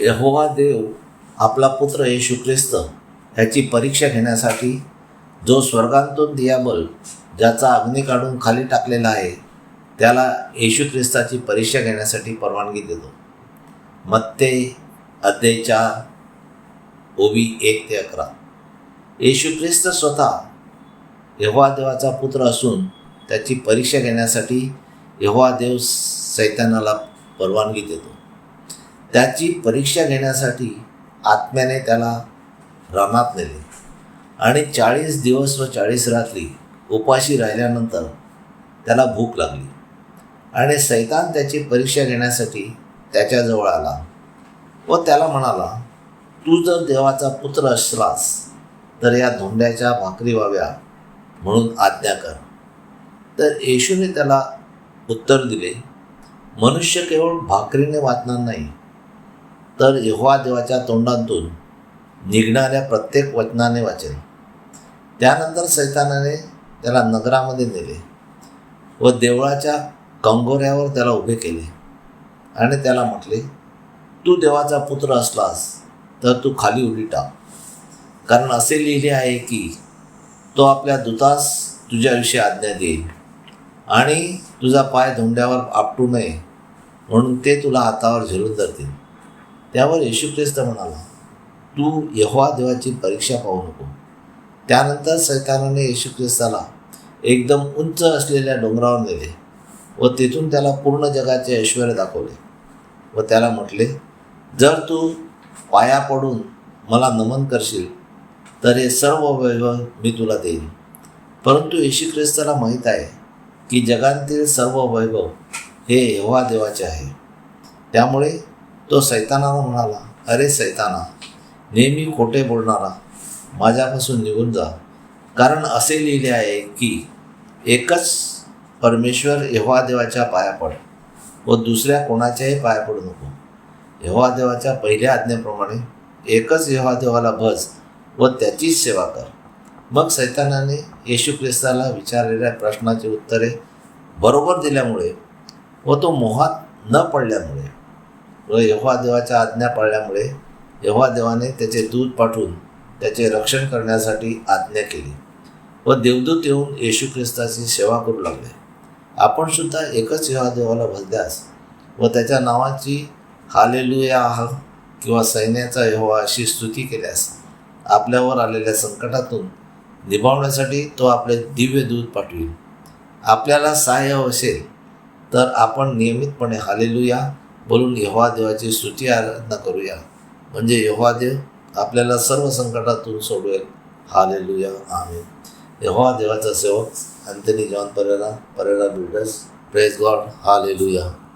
यहोवा देव आपला पुत्र येशू ख्रिस्त ह्याची परीक्षा घेण्यासाठी जो स्वर्गांतून दियाबल ज्याचा अग्नी काढून खाली टाकलेला आहे त्याला येशू ख्रिस्ताची परीक्षा घेण्यासाठी परवानगी देतो. मत्ते अध्याय चार ओबी एक ते अकरा. येशू ख्रिस्त स्वतः यहोवा देवाचा पुत्र असून त्याची परीक्षा घेण्यासाठी यहोवा देव सैतानाला परवानगी देतो. त्याची परीक्षा घेण्यासाठी आत्म्याने त्याला रानात नेले. आणि चाळीस दिवस व चाळीस रात्री उपाशी राहिल्यानंतर त्याला भूक लागली. आणि सैतान त्याची परीक्षा घेण्यासाठी त्याच्याजवळ आला व त्याला म्हणाला तू जर देवाचा पुत्र असलास तर या धोंड्याच्या भाकरी व्हाव्या म्हणून आज्ञा कर. तर येशूने त्याला उत्तर दिले मनुष्य केवळ भाकरीने वाचणार नाही तर यहोवा देवाच्या तोंडातून निघणाऱ्या प्रत्येक वचनाने वाचेल. त्यानंतर सैतानाने त्याला नगरामध्ये नेले व देवळाच्या कंगोऱ्यावर त्याला उभे केले आणि त्याला म्हटले तू देवाचा पुत्र असलास तर तू खाली उडी टाक. कारण असे लिहिले आहे की तो आपल्या दूतास तुझ्याविषयी आज्ञा देईल आणि तुझा पाय धोंड्यावर आपटू नये म्हणून ते तुला हातावर झेलून धरतील. त्यावर येशू ख्रिस्त म्हणाला तू यहोवा देवाची परीक्षा पाहू नको. त्यानंतर सैतानाने येशू ख्रिस्ताला एकदम उंच असलेल्या डोंगरावर नेले व तेथून त्याला पूर्ण जगाचे ऐश्वर दाखवले व त्याला म्हटले जर तू पाया पडून मला नमन करशील तर हे सर्व वैभव मी तुला देईन. परंतु येशू ख्रिस्ताला माहीत आहे की जगातील सर्व वैभव हे यहोवा देवाचे आहे. त्यामुळे तो सैतानाला म्हणाला अरे सैताना नेहमी खोटे बोलणारा माझ्यापासून निघून जा. कारण असे लिहिले आहे की एकच परमेश्वर यहोवा देवाच्या पाया पड व दुसऱ्या कोणाच्याही पाया पडू नको. यहोवा देवाच्या पहिल्या आज्ञेप्रमाणे एकच यहोवा देवाला भज व त्याचीच सेवा कर. मग सैतानाने येशू ख्रिस्ताला विचारलेल्या प्रश्नाची उत्तरे बरोबर दिल्यामुळे व तो मोहात न पडल्यामुळे व यहोवा देवाच्या आज्ञा पाळल्यामुळे यहोवा देवाने त्याचे दूध पाठवून त्याचे रक्षण करण्यासाठी आज्ञा केली व देवदूत येऊन येशू ख्रिस्ताची सेवा करू लागले. आपण सुद्धा एकच यहोवा देवाला भजल्यास व त्याच्या नावाची हालेलुया हा किंवा सैन्याचा यहोवा अशी स्तुती केल्यास आपल्यावर आलेल्या संकटातून निभावण्यासाठी तो आपले दिव्य दूध पाठवील. आपल्याला सहाय्य असेल तर आपण नियमितपणे हालेलुया बोलून यहोवा देवाची स्तुती आराधना करूया. म्हणजे यहोवा देव आपल्याला सर्व संकटातून सोडवेल. हालेलुया. आम्ही यहोवा देवाचा सेवक Anthony John Pereira Pereira builders. Praise God hallelujah.